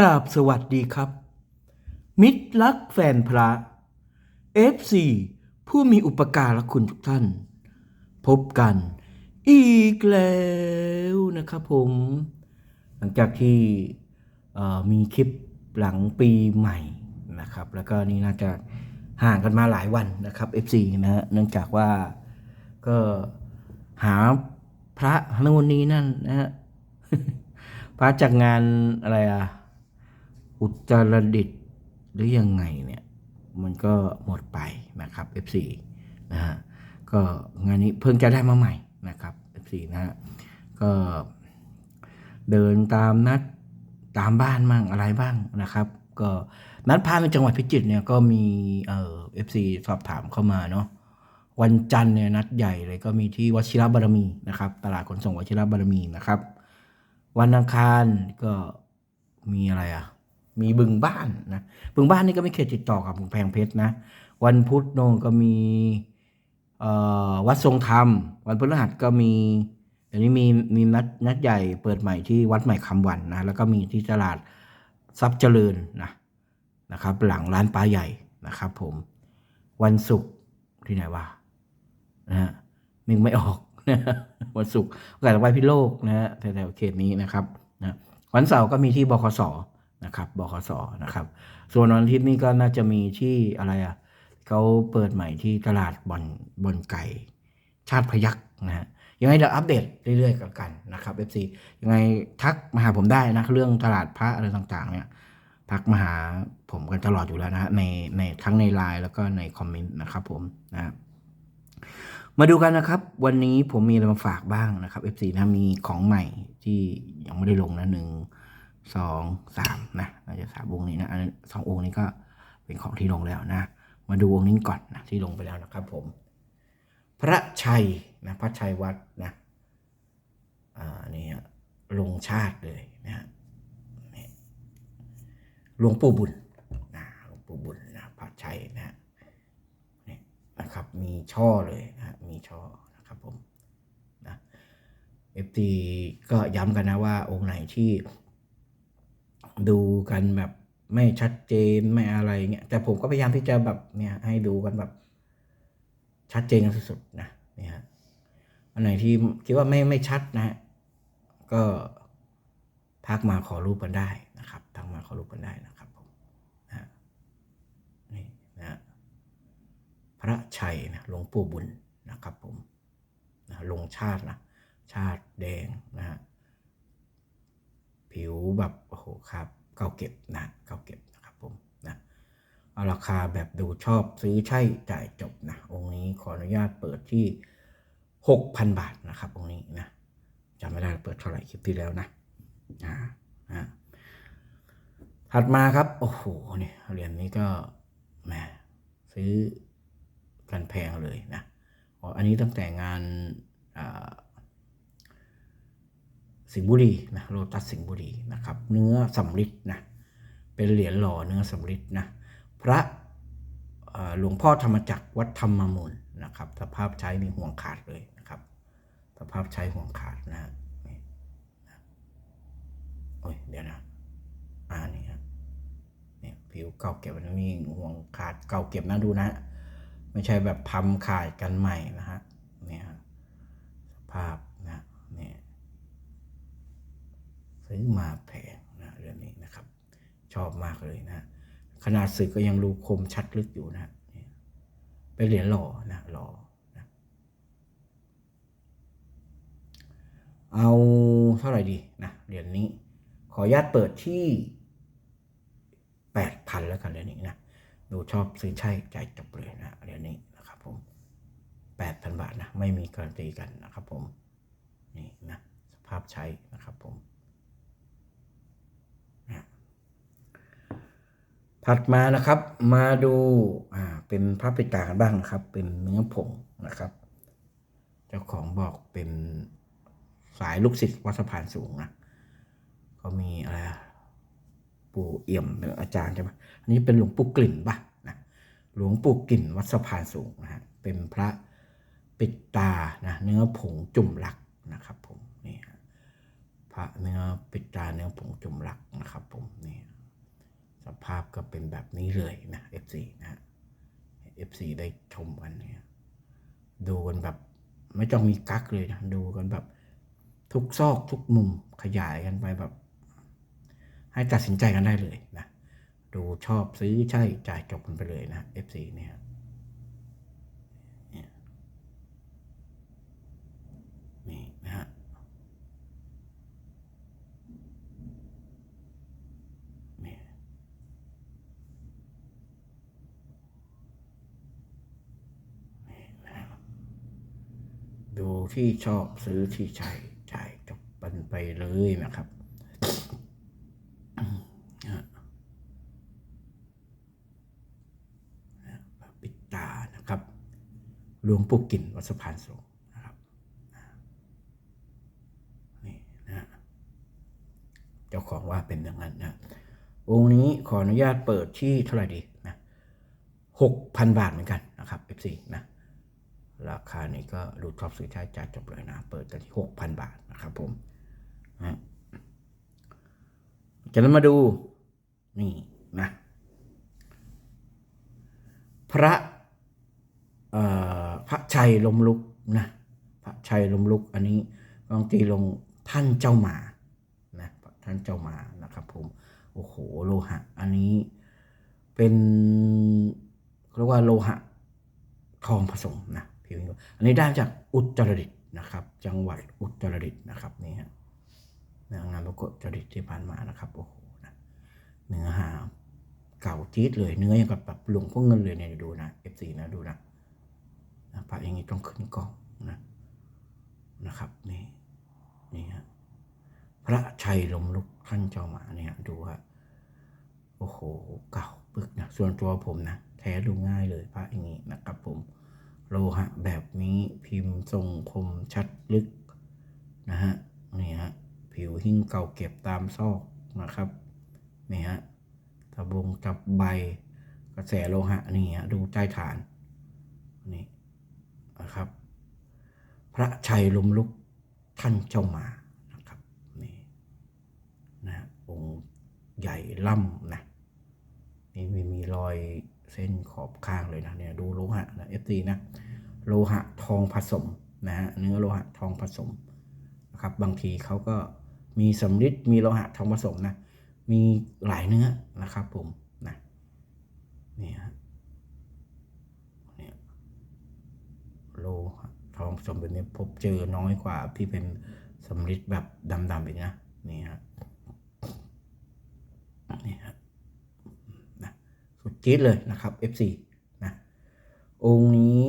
กราบสวัสดีครับ มิตรรักแฟนพระ FC ผู้มีอุปการะคุณทุกท่าน พบกันอีกแล้วนะครับผม หลังจากที่มีคลิปหลังปีใหม่นะครับ แล้วก็นี่น่าจะห่างกันมาหลายวันนะครับ FC นะฮะเนื่องจากว่าก็หาพระนู่นนี้นั่นนะฮะพระจากงานอะไรอะ อุตรดิตหรือยังไงเนี่ย มันก็หมดไปนะครับ F4 นะฮะก็งานนี้เพิ่งจะได้มาใหม่นะครับ F4 นะฮะก็เดินตามนัดตามบ้านมั่งอะไรบ้างนะครับ ก็นัดพาในจังหวัดพิจิตรเนี่ยก็มีเอ่อ FC สอบถามเข้ามาเนาะวันจันทร์เนี่ยนัดใหญ่เลยก็มีที่วชิรบารมีนะครับ ตลาดขนส่งวชิรบารมีนะครับ วันอังคารก็มีอะไรอะ มีบึงบ้านนะบึงบ้านนี่ก็ไม่เขตติดต่อกับแพงเพชรนะวันพุธโนนก็มีวัดทรงธรรม วันพฤหัสก็มีเดี๋ยวนี้มีมีนัดนัดใหญ่เปิดใหม่ที่วัดใหม่คำวันนะแล้วก็มีที่ตลาดทรัพย์เจริญนะนะครับ หลังร้านปลาใหญ่นะครับ ผมวันศุกร์ที่ไหนวะนะฮะนึกไม่ออกนะวันศุกร์โอกาสไหว้พิโลกนะฮะแถวๆเขตนี้นะครับนะวันเสาร์ก็มีที่บคส นะครับบคสนะครับ ส่วนวันอาทิตย์นี้ก็น่าจะมีที่อะไรอะเขาเปิดใหม่ที่ตลาดบอนบอนไก่ ชาติพยักนะฮะยังไงเดี๋ยวอัปเดตเรื่อยๆกันกันนะครับ FC ยังไงทักมาหาผมได้นะเรื่องตลาดพระอะไรต่างๆ เนี่ยทักมาหาผมกันตลอดอยู่แล้วนะฮะในในทั้งในไลน์แล้วก็ในคอมเมนต์นะครับผมนะมาดูกันนะครับ วันนี้ผมมีอะไรมาฝากบ้างนะครับ F4 นะมีของใหม่ที่ยังไม่ได้ลงนะหนึ่ง สองสามนะน่าจะสามวงนี้นะสององค์นี้ก็เป็นของที่ลงแล้วนะ มาดูวงนี้ก่อนนะที่ลงไปแล้วนะครับผม พระชัยนะพระชัยวัดนะอ่านี่ฮะลงชาติเลยนะฮะหลวงปู่บุญนะหลวงปู่บุญนะพระชัยนะนี่นะครับ มีช่อเลยนะฮะมีช่อนะครับผมนะเอฟทีก็ย้ำกันนะว่าองค์ไหนที่ ดูกันแบบไม่ชัดเจนไม่อะไรเงี้ยแต่ผมก็พยายามที่จะแบบเนี่ยให้ดูกันแบบ ชัดเจนกันสุดๆนะเนี่ยฮะอันไหนที่คิดว่าไม่ไม่ชัดนะฮะก็ทักมาขอรูปกันได้นะครับทักมาขอรูปกันได้นะครับผมนะนี่นะฮะพระชัยนะหลวงปู่บุญนะครับผมนะลงชาตินะชาติแดงนะฮะ ผิวแบบโอ้โหครับเก่าเก็บนะเก่าเก็บนะครับผมนะเอาราคาแบบดูชอบซื้อใช่จ่ายจบนะองค์นี้ขออนุญาตเปิดที่ 6,000 บาทนะครับองค์นี้นะจำไม่ได้เปิดเท่าไหร่คลิปที่แล้วนะอ่าอ่าถัดมาครับโอ้โหเนี่ยเหรียญนี้ก็แหมซื้อกันแพงเลยนะอันนี้ตั้งแต่งานอ่า สิงห์บุรีนะโลตัสสิงห์บุรีนะครับเนื้อสำริดนะเป็นเหรียญหล่อเนื้อสำริดนะพระหลวงพ่อธรรมจักรวัดธรรมมูลนะครับสภาพใช้มีห่วงขาดเลยนะครับสภาพใช้ห่วงขาดนะฮะโอ้ยเดี๋ยวนะอ่านี่ครับเนี่ยผิวเก่าเก็บมันมีห่วงขาดเก่าเก็บนะดูนะ ไม่ใช่แบบทำขาดกันใหม่นะฮะเนี่ยสภาพนะเนี่ย ซื้อมาแพงนะเรื่องนี้นะครับ ชอบมากเลยนะ ขนาดสึกก็ยังรูคมชัดลึกอยู่นะเนี่ยเป็นเหรียญหล่อนะหล่อนะเอาเท่าไหร่ดีนะเหรียญนี้ ขออนุญาตเปิดที่แปดพันแล้วกันเหรียญนี้นะดูชอบซื้อใช่ใจ่ายจบเลยนะเหรียญนี้นะครับผมแปดพันบาทนะไม่มีการันตีกันนะครับผมนี่นะสภาพใช้นะครับผมนะ ถัดมานะครับมาดูอ่าเป็นพระปิตากันบ้างนะครับ เป็นเนื้อผงนะครับ เจ้าของบอกเป็นสายลูกศิษย์วัดสะพานสูงนะก็มีอะไรปู่เอี่ยมเป็นอาจารย์ใช่ไหมอันนี้เป็นหลวงปู่กลิ่นป่ะนะหลวงปู่กลิ่นวัดสะพานสูงนะฮะเป็นพระปิดตานะเนื้อผงจุ่มหลักนะครับผมนี่พระเนื้อปิดตาเนื้อผงจุ่มรักนะครับผมนี่ สภาพก็เป็นแบบนี้เลยนะ F4 นะ F4 ได้ชมกันเนี่ยดูกันแบบ ไม่ต้องมีกักเลยนะดูกันแบบ ทุกซอกทุกมุมขยายกันไปแบบ ให้ตัดสินใจกันได้เลยนะ ดูชอบซื้อใช่จ่ายจบกันไปเลยนะ F4 เนี่ยนี่นะฮะ นี่นี่นะครับดู ที่ชอบซื้อที่ใช้จ่ายจบกันไปเลยนะครับปิดตานะครับหลวงปู่กินวัดสะพานสูงนะครับนี่นะเจ้าของว่าเป็นอย่างนั้นนะองค์นี้ขออนุญาตเปิดที่เท่าไหร่ดีนะหกพันบาทเหมือนกันนะครับ F4 นะ ราคานี้ก็ดูชอบซื้อใช้จ่ายจบเลยนะ เปิดกันที่หกพันบาทนะครับผมนะจะนั้นมาดู นี่นะ พระพระชัยลมลุกนะ พระชัยลมลุก อันนี้บางตีลงท่านเจ้าหมานะท่านเจ้าหมานะครับผมโอ้โหโลหะ อันนี้เป็นเรียกว่าโลหะทองผสมนะ พิมพ์อันนี้ได้จากอุตรดิตถ์นะครับ จังหวัดอุตรดิตถ์นะครับนี่ฮะงานประกวดอุตรดิตที่ผ่านมานะครับโอ้โหนะเนื้อหาเก่าจี๊ดเลยเนื้อยังกับแบบหลวงพ่อเงินเลยเนี่ยดูนะ F4 นะดูนะนะพระอย่างนี้ต้องขึ้นกล้องนะนะครับนี่นี่ฮะพระชัยลมลุกท่านเจ้าหมาเนี่ยดูฮะโอ้โหเก่าปึกนะส่วนตัวผมนะแท้ดูง่ายเลยพระอย่างนี้นะครับผม โลหะแบบนี้พิมพ์ทรงคมชัดลึกนะฮะนี่ฮะผิวหิ้งเก่าเก็บตามซอกนะครับนี่ฮะตะบงจับใบกระแสโลหะนี่ฮะดูใต้ฐานนี่นะครับ พระชัยลมลุกท่านเจ้ามานะครับนี่นะฮะองค์ใหญ่ล่ำนะนี่มีมีรอย ส้นขอบข้างเลยนะเนี่ยดูโลหะนะเอฟซีนะโลหะทองผสมนะฮะเนื้อโลหะทองผสมนะครับบางทีเขาก็มีสำริดมีโลหะทองผสมนะมีหลายเนื้อนะครับผมนะนี่ฮะเนี่ยโลหะทองผสมแบบนี้พบเจอน้อยกว่าที่เป็นสำริดแบบดำๆอีกนะนี่ฮะนี่ฮะ จี๊ดเลยนะครับ F4 นะองค์นี้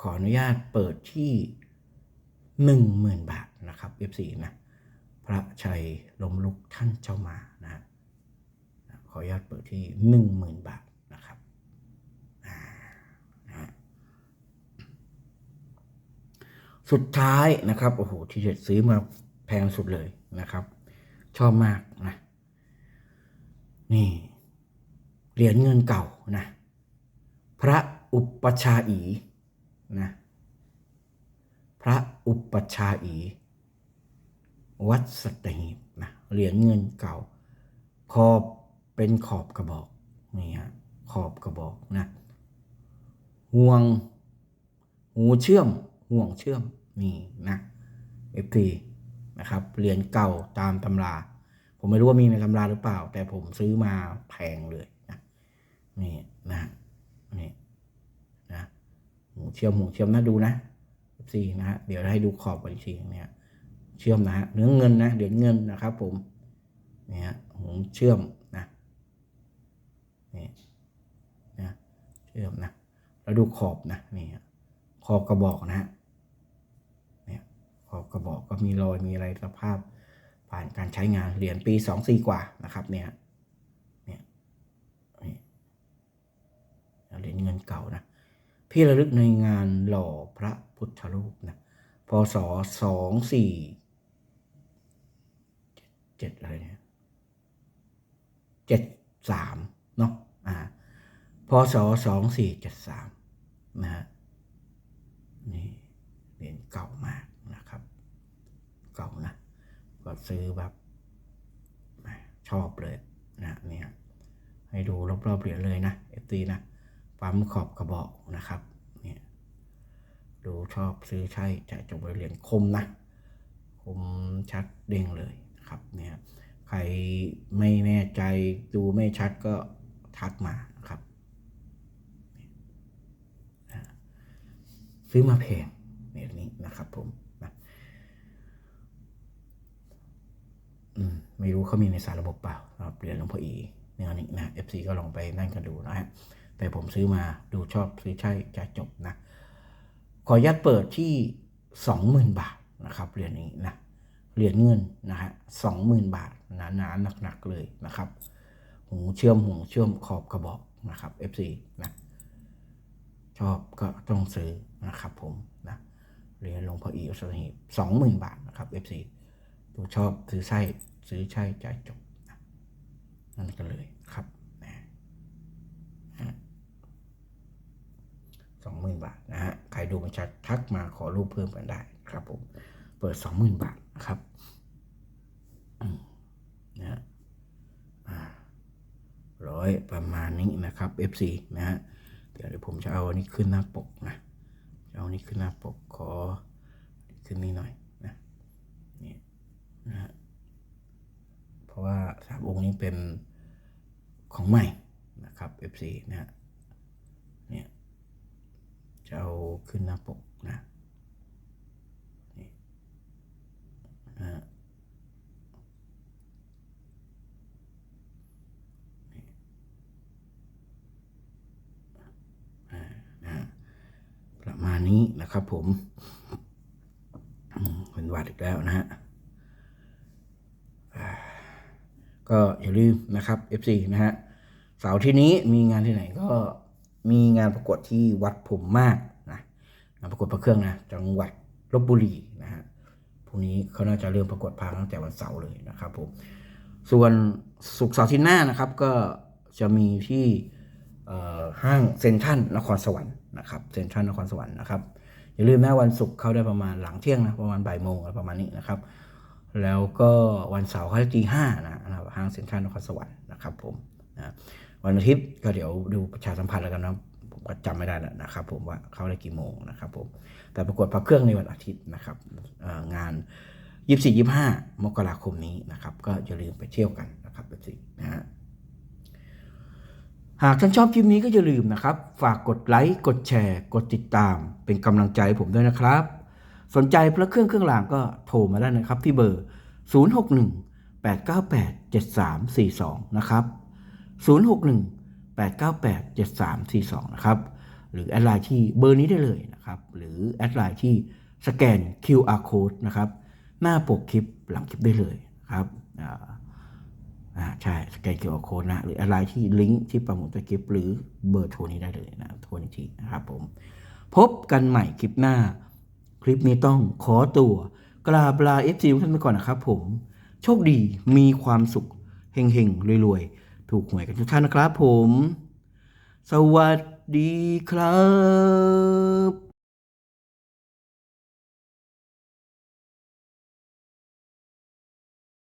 ขออนุญาตเปิดที่หนึ่งหมื่นบาทนะครับ F4 นะพระชัยลมลุกท่านเจ้ามานะขออนุญาตเปิดที่หนึ่งหมื่นบาทนะครับสุดท้ายนะครับโอ้โหที่เด็ดซื้อมาแพงสุดเลยนะครับ ชอบมากนะนี่ เหรียญเงินเก่านะพระอุปชาอีนะพระอุปชาอี วัดสตหีบนะเหรียญเงินเก่า ขอบเป็นขอบกระบอกนี่ฮะขอบกระบอกนะห่วงหูเชื่อมห่วงเชื่อมนี่นะ FP นะครับเหรียญเก่าตามตำรา ผมไม่รู้ว่ามีในตำราหรือเปล่า แต่ผมซื้อมาแพงเลย นี่นะนี่นะหูเชื่อมหูเชื่อมนะดูนะสี่นะฮะเดี๋ยวให้ดูขอบกันอีเนี่ยเชื่อมนะฮะเนื้อเงินนะเหรียญเงินนะครับ ผมเนี่ยฮะหูเชื่อมนะนี่นะเชื่อมนะแล้วดูขอบนะนี่ฮะขอบกระบอกนะฮะเนี่ยขอบกระบอกก็มีรอยมีอะไรสภาพผ่านการใช้งานเหรียญปีสองสี่กว่านะครับเนี่ยนี่ เก่านะพี่ระลึกในงานหล่อพระพุทธรูปนะพศสองสี่เจ็ดอะไรเนี่ยเจ็ดสามเนาะอ่าพศสองสี่เจ็ดสามนะฮะนี่เหรียญเก่ามากนะครับ เก่านะ ก็ซื้อแบบชอบเลยนะเนี่ยให้ดูรอบๆเหรียญเลยนะเอฟตีนะ ปั๊มขอบกระบอกนะครับเนี่ยดูชอบซื้อใช่จ่ายจบเหรียญคมนะคมชัดเด้งเลยนะครับเนี่ยใครไม่แน่ใจดูไม่ชัดก็ทักมาครับซื้อมาแพงแบบนี้นะครับผมนะอืมไม่รู้เขามีในสารระบบเปล่าสำหรับเหรียญหลวงพ่ออีเนี่ยนี่นะ FC ก็ลองไปนั่งกันดูนะฮะ แต่ผมซื้อมาดูชอบซื้อใช่จะจบนะขออนุญาตเปิดที่สองหมื่นบาทนะครับเหรียญนี้นะเหรียญเงินนะฮะสองหมื่นบาทหนาหนาหนักหนักๆเลยนะครับ หูเชื่อมหูเชื่อมขอบกระบอกนะครับ FC นะชอบก็ต้องซื้อนะครับผมนะเหรียญหลวงพ่ออีอัสหีสองหมื่นบาทนะครับ FC ดูชอบซื้อใช่ซื้อใช่จ่ายจบนะนั่นก็เลย 20,000 บาทนะฮะใครดูมันชัดทักมาขอรูปเพิ่มกันได้ครับผมเปิด 20,000 บาทนะครับนะฮะร้อยประมาณนี้นะครับ FC นะฮะเดี๋ยวผมจะเอาอันนี้ขึ้นหน้าปกนะเอาอันนี้ขึ้นหน้าปกขอขึ้นนี้หน่อยนะนี่นะฮะเพราะว่าสามองค์นี้เป็นของใหม่นะครับ FC นะฮะ ขึ้นหน้าปกนะนี่นะฮะนี่อ่าประมาณนี้นะครับผมเป็นวัดอีกแล้วนะฮะก็อย่าลืมนะครับ FC นะฮะเสาร์ที่นี้มีงานที่ไหนก็มีงานประกวดที่วัดผมมาก ประกวดพระเครื่องนะจังหวัดลบบุรีนะฮะพรุ่งนี้เขาน่าจะเริ่มประกวดพาตั้งแต่วันเสาร์เลยนะครับผมส่วนสุกร์เสาร์ที่หน้านะครับก็จะมีที่ห้างเซ็นทรัลนครสวรรค์นะครับเซ็นทรัลนครสวรรค์นะครับอย่าลืมนะวันศุกร์เข้าได้ประมาณหลังเที่ยงนะประมาณบ่ายโมงประมาณนี้นะครับ แล้วก็วันเสาร์เขาตีห้านะห้างเซ็นทรัลนครสวรรค์นะครับผมนะวันอาทิตย์ก็เดี๋ยวดูประชาสัมพันธ์แล้วกันนะ ผมก็จำไม่ได้แล้วนะครับ ผมว่าเข้าได้กี่โมงนะครับผมแต่ประกวดพระเครื่องในวันอาทิตย์นะครับงานยี่สี่ยี่ห้ามกราคมนี้นะครับ ก็อย่าลืมไปเที่ยวกันนะครับแบบสินะฮะหากท่านชอบคลิปนี้ก็อย่าลืมนะครับ ฝากกดไลค์ กดแชร์ กดติดตาม เป็นกำลังใจให้ผมด้วยนะครับ สนใจพระเครื่องเครื่องรางก็โทรมาได้นะครับที่เบอร์ 061 898 7342 นะครับ 061 898 7342 นะครับ หรือแอดไลน์ที่เบอร์นี้ได้เลยนะครับ หรือแอดไลน์ที่สแกน QR code นะครับ หน้าปกคลิปหลังคลิปได้เลยครับอ่าใช่สแกน QR code นะ หรือแอดไลน์ที่ลิงก์ที่ประมูลตัวคลิป หรือเบอร์โทรนี้ได้เลยนะโทรอีกทีนะครับผม พบกันใหม่คลิปหน้า คลิปนี้ต้องขอตัวกราบลาเอฟซีทุกท่านไปก่อนนะครับผม โชคดีมีความสุขเฮงๆรวยๆ ถูกหวยกันทุกท่านนะครับผม สวัสดีครับ